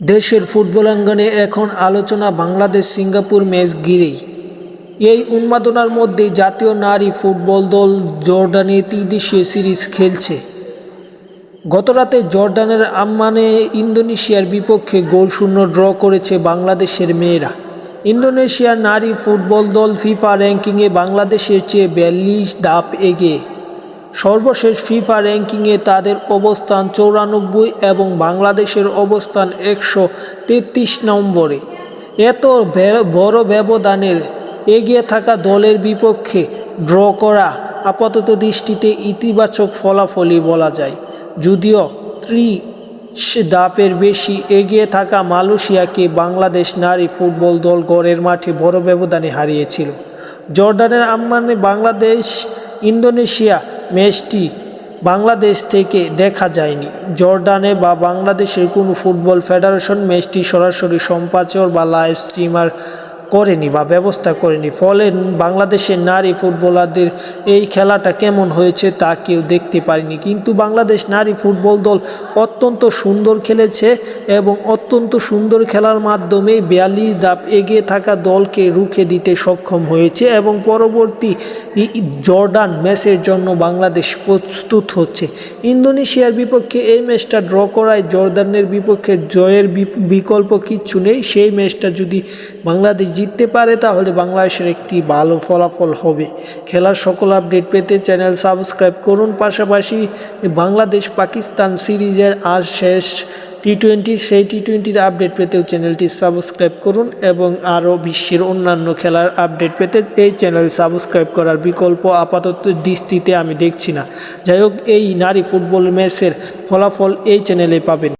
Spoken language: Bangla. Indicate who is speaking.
Speaker 1: দেশের ফুটবলাঙ্গনে এখন আলোচনা বাংলাদেশ সিঙ্গাপুর ম্যাচ ঘিরেই। এই উন্মাদনার মধ্যে জাতীয় নারী ফুটবল দল জর্ডানে ত্রিদেশীয় সিরিজ খেলছে। গতরাতে জর্ডানের আম্মানে ইন্দোনেশিয়ার বিপক্ষে গোলশূন্য ড্র করেছে বাংলাদেশের মেয়েরা। ইন্দোনেশিয়ার নারী ফুটবল দল ফিফা র্যাঙ্কিংয়ে বাংলাদেশের চেয়ে বিয়াল্লিশ ধাপ এগিয়ে। সর্বশেষ ফিফা র্যাঙ্কিংয়ে তাদের অবস্থান চৌরানব্বই এবং বাংলাদেশের অবস্থান একশো তেত্রিশ নম্বরে। এত বড় ব্যবধানের এগিয়ে থাকা দলের বিপক্ষে ড্র করা আপাতত দৃষ্টিতে ইতিবাচক ফলাফলই বলা যায়। যদিও ত্রিশ দাপের বেশি এগিয়ে থাকা মালয়েশিয়াকে বাংলাদেশ নারী ফুটবল দল গড়ের মাঠে বড় ব্যবধানে হারিয়েছিল। জর্ডানের আম্মানে বাংলাদেশ, ইন্দোনেশিয়া ম্যাচটি বাংলাদেশ থেকে দেখা যায়নি। জর্ডানে বা বাংলাদেশের কোনো ফুটবল ফেডারেশন ম্যাচটি সরাসরি সম্প্রচার বা লাইভ স্ট্রিমার করেনি বা ব্যবস্থা করেনি। ফলে বাংলাদেশের নারী ফুটবলারদের এই খেলাটা কেমন হয়েছে তা কেউ দেখতে পারেনি। কিন্তু বাংলাদেশ নারী ফুটবল দল অত্যন্ত সুন্দর খেলেছে এবং অত্যন্ত সুন্দর খেলার মাধ্যমে বিয়াল্লিশ ধাপ এগিয়ে থাকা দলকে রুখে দিতে সক্ষম হয়েছে এবং পরবর্তী জর্ডান ম্যাচের জন্য বাংলাদেশ প্রস্তুত হচ্ছে। ইন্দোনেশিয়ার বিপক্ষে এই ম্যাচটা ড্র করায় জর্দানের বিপক্ষে জয়ের বিকল্প কিচ্ছু নেই। সেই ম্যাচটা যদি বাংলাদেশ জিততে পারে, তাহলে বাংলাদেশের একটি ভালো ফলাফল হবে। খেলার সকল আপডেট পেতে চ্যানেল সাবস্ক্রাইব করুন। পাশাপাশি বাংলাদেশ পাকিস্তান সিরিজের আজ শেষ টি টোয়েন্টি সেই টি টোয়েন্টির আপডেট পেতেও চ্যানেলটি সাবস্ক্রাইব করুন এবং আরও বিশ্বের অন্যান্য খেলার আপডেট পেতে এই চ্যানেল সাবস্ক্রাইব করার বিকল্প আপাতত দৃষ্টিতে আমি দেখছি না। যাই হোক, এই নারী ফুটবল ম্যাচের ফলাফল এই চ্যানেলে পাবেন।